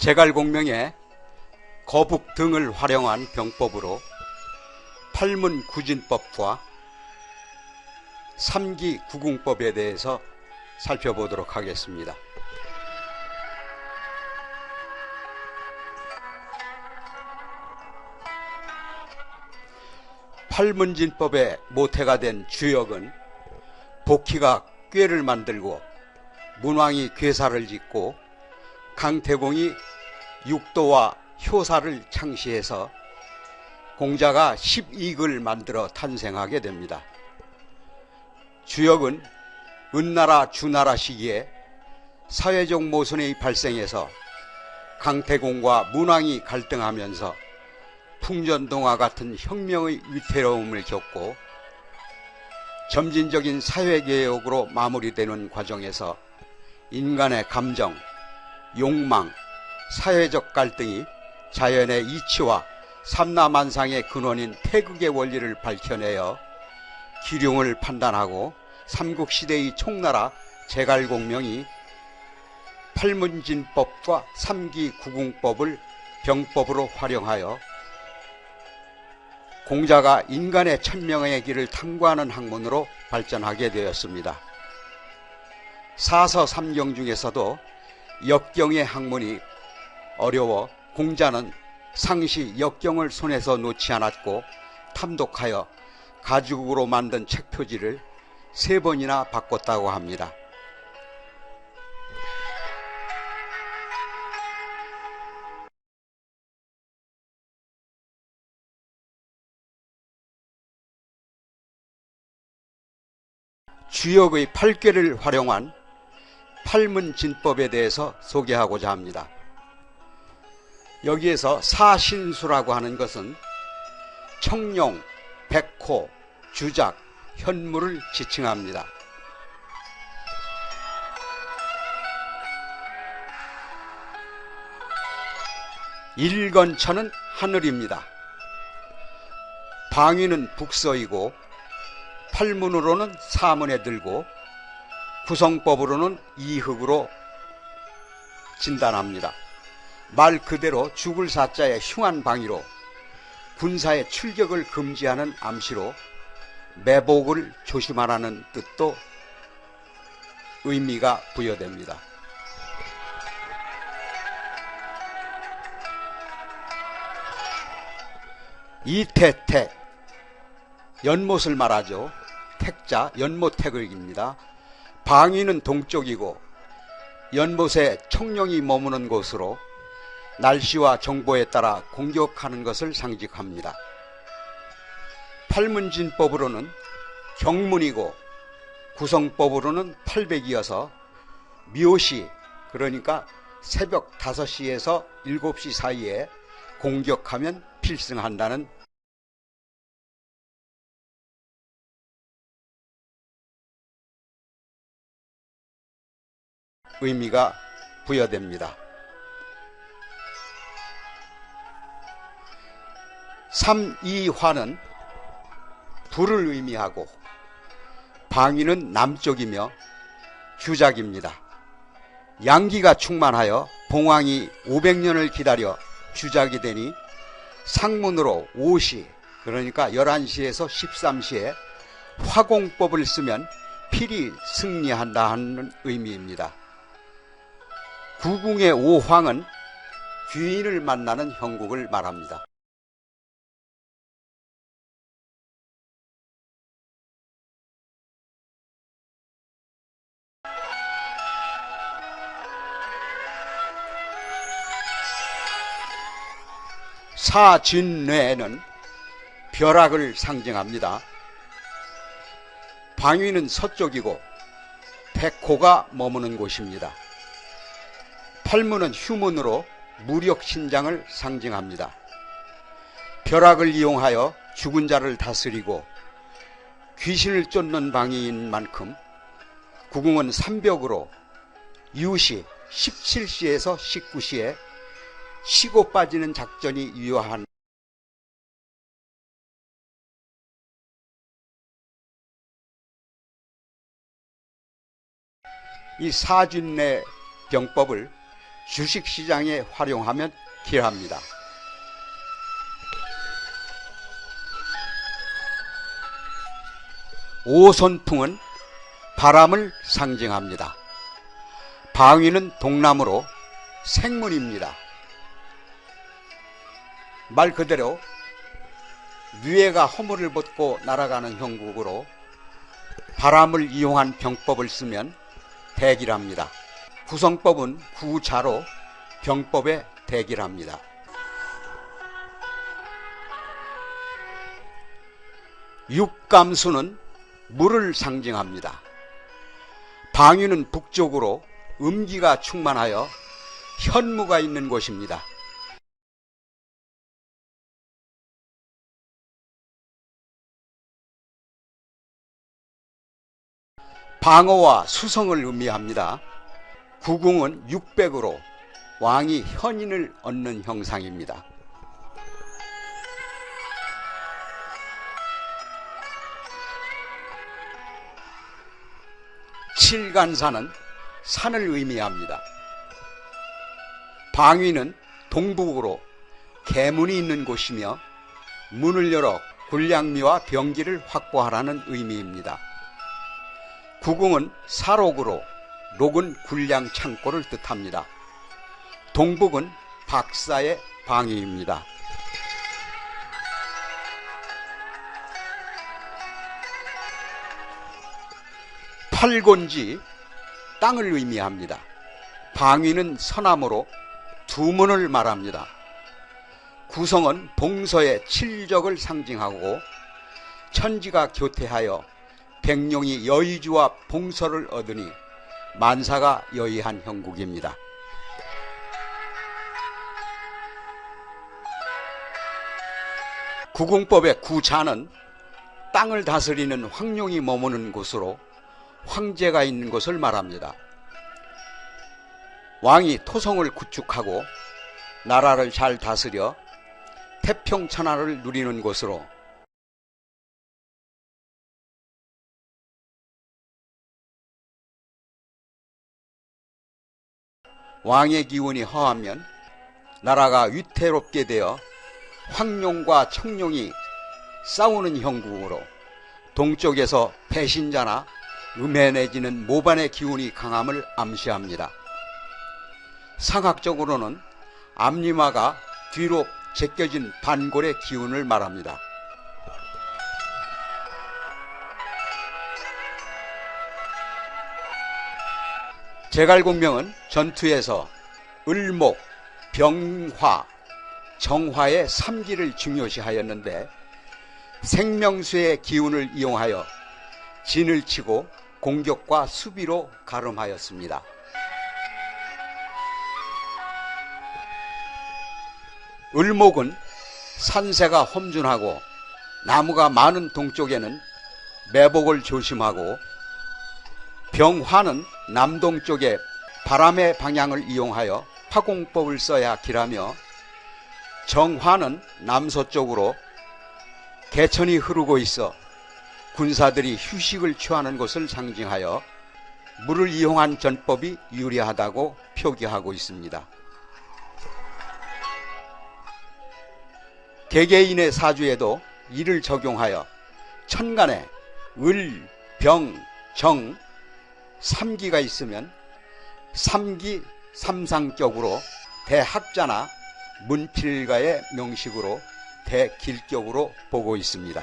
제갈공명의 거북 등을 활용한 병법으로 팔문 구진법과 삼기 구궁법에 대해서 살펴보도록 하겠습니다. 팔문진법의 모태가 된 주역은 복희가 꾀를 만들고 문왕이 괴사를 짓고 강태공이 육도와 효사를 창시해서 공자가 12극을 만들어 탄생하게 됩니다. 주역은 은나라 주나라 시기에 사회적 모순이 발생해서 강태공과 문왕이 갈등하면서 풍전동화 같은 혁명의 위태로움을 겪고 점진적인 사회개혁으로 마무리되는 과정에서 인간의 감정, 욕망, 사회적 갈등이 자연의 이치와 삼라만상의 근원인 태극의 원리를 밝혀내어 기룡을 판단하고 삼국시대의 총나라 제갈공명이 팔문진법과 삼기구궁법을 병법으로 활용하여 공자가 인간의 천명의 길을 탐구하는 학문으로 발전하게 되었습니다. 사서 삼경 중에서도 역경의 학문이 어려워 공자는 상시 역경을 손에서 놓지 않았고 탐독하여 가죽으로 만든 책 표지를 세 번이나 바꿨다고 합니다. 주역의 팔괘를 활용한 팔문진법에 대해서 소개하고자 합니다. 여기에서 사신수라고 하는 것은 청룡, 백호, 주작, 현무를 지칭합니다. 일건천은 하늘입니다. 방위는 북서이고 팔문으로는 사문에 들고 구성법으로는 이흑으로 진단합니다. 말 그대로 죽을 사자의 흉한 방위로 군사의 출격을 금지하는 암시로 매복을 조심하라는 뜻도 의미가 부여됩니다. 이태택 연못을 말하죠. 택자 연못택을입니다. 방위는 동쪽이고 연못에 청룡이 머무는 곳으로 날씨와 정보에 따라 공격하는 것을 상징합니다. 팔문진법으로는 경문이고 구성법으로는 800이어서 묘시 그러니까 새벽 5시에서 7시 사이에 공격하면 필승한다는 의미가 부여됩니다. 삼이화는 불을 의미하고 방위는 남쪽이며 주작입니다. 양기가 충만하여 봉황이 500년을 기다려 주작이 되니 상문으로 5시 그러니까 11시에서 13시에 화공법을 쓰면 필히 승리한다 하는 의미입니다. 구궁의 오황은 귀인을 만나는 형국을 말합니다. 사진뇌는 벼락을 상징합니다. 방위는 서쪽이고 백호가 머무는 곳입니다. 팔문은 휴문으로 무력 신장을 상징합니다. 벼락을 이용하여 죽은 자를 다스리고 귀신을 쫓는 방위인 만큼 구궁은 삼벽으로 유시 17시에서 19시에 쉬고 빠지는 작전이 유효한 이 사진내 병법을 주식시장에 활용하면 기합니다. 오선풍은 바람을 상징합니다. 방위는 동남으로 생문입니다. 말 그대로 뉘에가 허물을 벗고 날아가는 형국으로 바람을 이용한 병법을 쓰면 대기랍니다. 구성법은 구자로 병법에 대기랍니다. 육감수는 물을 상징합니다. 방위는 북쪽으로 음기가 충만하여 현무가 있는 곳입니다. 방어와 수성을 의미합니다. 구궁은 600으로 왕이 현인을 얻는 형상입니다. 칠간산은 산을 의미합니다. 방위는 동북으로 계문이 있는 곳이며 문을 열어 군량미와 병기를 확보하라는 의미입니다. 구궁은 사록으로 록은 군량 창고를 뜻합니다. 동북은 박사의 방위입니다. 팔곤지 땅을 의미합니다. 방위는 서남으로 두문을 말합니다. 구성은 봉서의 칠적을 상징하고 천지가 교태하여 백룡이 여의주와 봉서를 얻으니 만사가 여의한 형국입니다. 구궁법의 구자는 땅을 다스리는 황룡이 머무는 곳으로 황제가 있는 곳을 말합니다. 왕이 토성을 구축하고 나라를 잘 다스려 태평천하를 누리는 곳으로 왕의 기운이 허하면 나라가 위태롭게 되어 황룡과 청룡이 싸우는 형국으로 동쪽에서 배신자나 음해 내지는 모반의 기운이 강함을 암시합니다. 상학적으로는 앞니마가 뒤로 제껴진 반골의 기운을 말합니다. 제갈공명은 전투에서 을목, 병화, 정화의 삼기를 중요시하였는데 생명수의 기운을 이용하여 진을 치고 공격과 수비로 가름하였습니다. 을목은 산세가 험준하고 나무가 많은 동쪽에는 매복을 조심하고 병화는 남동쪽에 바람의 방향을 이용하여 화공법을 써야 길하며 정화는 남서쪽으로 개천이 흐르고 있어 군사들이 휴식을 취하는 것을 상징하여 물을 이용한 전법이 유리하다고 표기하고 있습니다. 개개인의 사주에도 이를 적용하여 천간에 을, 병, 정, 삼기가 있으면 삼기 삼상격으로 대학자나 문필가의 명식으로 대길격으로 보고 있습니다.